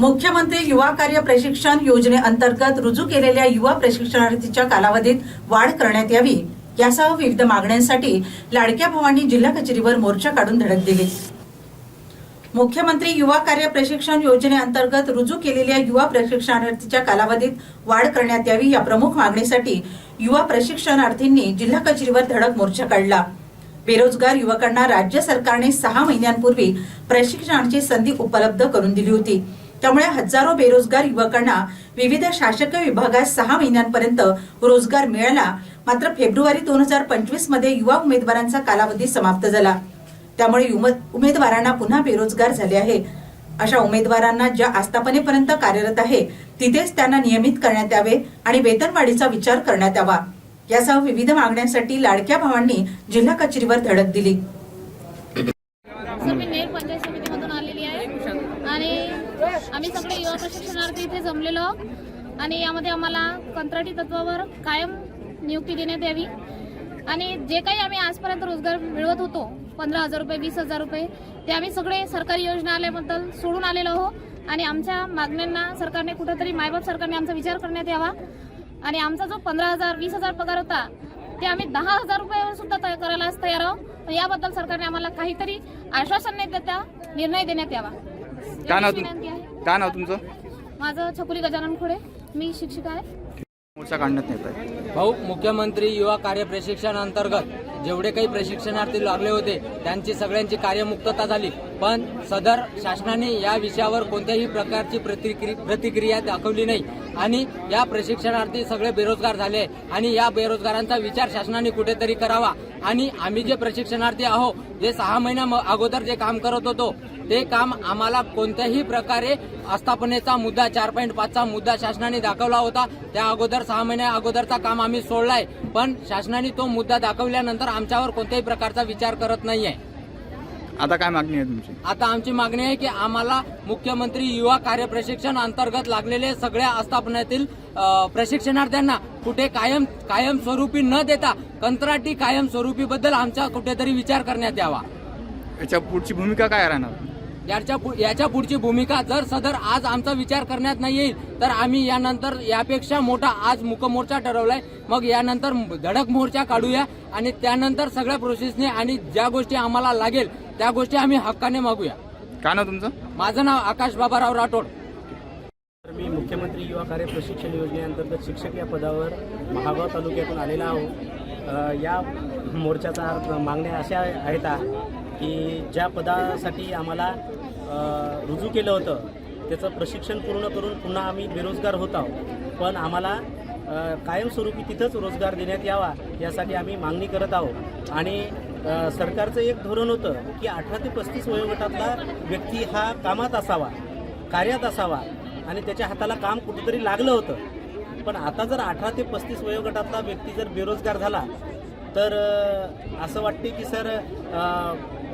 मुख्यमंत्री युवा कार्य प्रशिक्षण योजनेअंतर्गत रुजू केलेल्या युवा प्रशिक्षणार्थीच्या कालावधीत वाढ करण्यात यावी यासह विविध मागण्यांसाठी लाडक्या भावांनी जिल्हा कचेरीवर मोर्चा काढून धडक दिली. मुख्यमंत्री युवा कार्य प्रशिक्षण योजनेअंतर्गत रुजू केलेल्या युवा प्रशिक्षणार्थीच्या कालावधीत वाढ करण्यात यावी या प्रमुख मागणीसाठी युवा प्रशिक्षणार्थींनी जिल्हा कचेरीवर धडक मोर्चा काढला. बेरोजगार युवकांना राज्य सरकारने सहा महिन्यांपूर्वी प्रशिक्षणाची संधी उपलब्ध करून दिली होती. त्यामुळे हजारो बेरोजगार युवकांना विविध शासकीय विभागात सहा महिन्यांपर्यंत रोजगार मिळाला. मात्र फेब्रुवारी दोन हजार पंचवीसमध्ये युवा उमेदवारांचा कालावधी समाप्त झाला. त्यामुळे युम- उमेदवारांना पुन्हा बेरोजगार झाले आहे. अशा उमेदवारांना ज्या आस्थापनेपर्यंत कार्यरत आहे तिथेच त्यांना नियमित करण्यात यावे आणि वेतनवाढीचा विचार करण्यात यावा. यासह विविध मागण्यांसाठी लाडक्या भावांनी जिल्हा कचेरीवर धडक दिली सर मी नेर पंचायत समितीमधून आलेली आहे आणि आम्ही सगळे युवा प्रशिक्षणार्थी इथे जमलेलो आहोत. आणि यामध्ये आम्हाला कंत्राटी तत्वावर कायम नियुक्ती देण्यात यावी. आणि जे काही आम्ही आजपर्यंत रोजगार मिळवत होतो पंधरा हजार रुपये वीस हजार रुपये ते आम्ही सगळे सरकारी योजना आल्याबद्दल सोडून आलेलो आहो आणि आमच्या मागण्यांना सरकारने कुठंतरी मायबाप सरकारने आमचा विचार करण्यात यावा. आणि आमचा जो पंधरा हजार वीस हजार पगार होता ते आम्ही दहा हजार रुपयावर सुद्धा तयार करायला तयार आहोत. याबद्दल सरकारने आम्हाला काहीतरी आश्वासन नाही देता निर्णय देण्यात यावा. काय नाव तुम आहे काय नाव तुमचं? माझं छकुली गजानन खुडे. मी शिक्षिका आहे. मोर्चा काढण्यात येत आहे भाऊ मुख्यमंत्री युवा कार्य प्रशिक्षण अंतर्गत जेवढे काही प्रशिक्षणार्थी लागले होते त्यांची सगळ्यांची कार्यमुक्तता झाली. पण सदर शासनाने या विषयावर कोणत्याही प्रकारची प्रतिक्रि- प्रतिक्रिया दाखवली नाही. आणि या प्रशिक्षणार्थी सगळे बेरोजगार झाले आणि या बेरोजगारांचा विचार शासनाने कुठेतरी करावा. आणि आम्ही जे प्रशिक्षणार्थी आहो जे सहा महिन्या म- अगोदर जे काम करत होतो ते काम आम्हाला कोणत्याही प्रकारे आस्थापनेचा मुद्दा चार पॉईंट पाचचा मुद्दा शासनाने दाखवला होता. त्या अगोदर सहा महिन्या अगोदरचा काम आम्ही सोडलाय. पण शासनाने तो मुद्दा दाखवल्यानंतर आमच्यावर कोणत्याही प्रकारचा विचार करत नाहीये. आता काय मागणी आहे तुमची? आता आमची मागणी आहे की आम्हाला मुख्यमंत्री युवा कार्य प्रशिक्षण अंतर्गत लागलेले सगळ्या आस्थापनातील प्रशिक्षणार्थ्यांना कुठे कायम कायमस्वरूपी न देता कंत्राटी कायमस्वरूपी बद्दल आमचा कुठेतरी विचार करण्यात यावा. याच्या पुढची भूमिका काय राहणार? याच्या पु- याच्या पुढची भूमिका जर सदर आज आमचा विचार करण्यात नाही येईल तर आम्ही यानंतर यापेक्षा मोठा आज मुकमोर्चा ठरवलाय. मग यानंतर धडक मोर्चा काढूया आणि त्यानंतर सगळ्या प्रोसेसने आणि ज्या गोष्टी आम्हाला लागेल त्या गोष्टी आम्ही हक्काने मागूया. काय नाव तुमचं? माझं नाव आकाश बाबाराव राठोड. तर मी मुख्यमंत्री युवा कार्य प्रशिक्षण योजनेअंतर्गत शिक्षक या पदावर महागाव तालुक्यातून आलेला आहो. या मोर्चाचा अर्थ मागण्या अशा आहेत आ, की ज्या पदासाठी आम्हाला रुजू केलं होतं. त्याचं प्रशिक्षण पूर्ण करून पुन्हा आम्ही बेरोजगार होत आहोत. पण आम्हाला कायमस्वरूपी तिथंच रोजगार देण्यात यावा यासाठी आम्ही मागणी करत आहोत. आणि सरकारचं एक धोरण होतं की अठरा ते पस्तीस वयोगटातला व्यक्ती हा कामात असावा कार्यात असावा आणि त्याच्या हाताला काम कुठेतरी लागलं होतं. पण आता जर अठरा ते पस्तीस वयोगटातला व्यक्ती जर बेरोजगार झाला तर असं वाटते की सर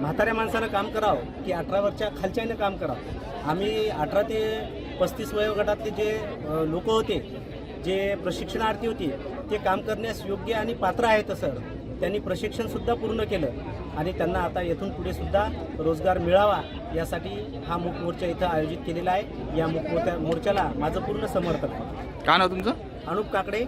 म्हाताऱ्या माणसानं काम करावं की अठरावरच्या खालच्यानं काम करावं? आम्ही अठरा ते पस्तीस वयोगटातले जे लोक होते जे प्रशिक्षणार्थी होते ते काम करण्यास योग्य आणि पात्र आहेत सर त्यांनी प्रशिक्षणसुद्धा पूर्ण केलं. आणि त्यांना आता येथून पुढे सुद्धा रोजगार मिळावा यासाठी हा मूक मोर्चा इथं आयोजित केलेला आहे. या मूक मोर्चा मोर्चाला माझं पूर्ण समर्थन आहे. काय नाव तुमचं? अनुप काकडे.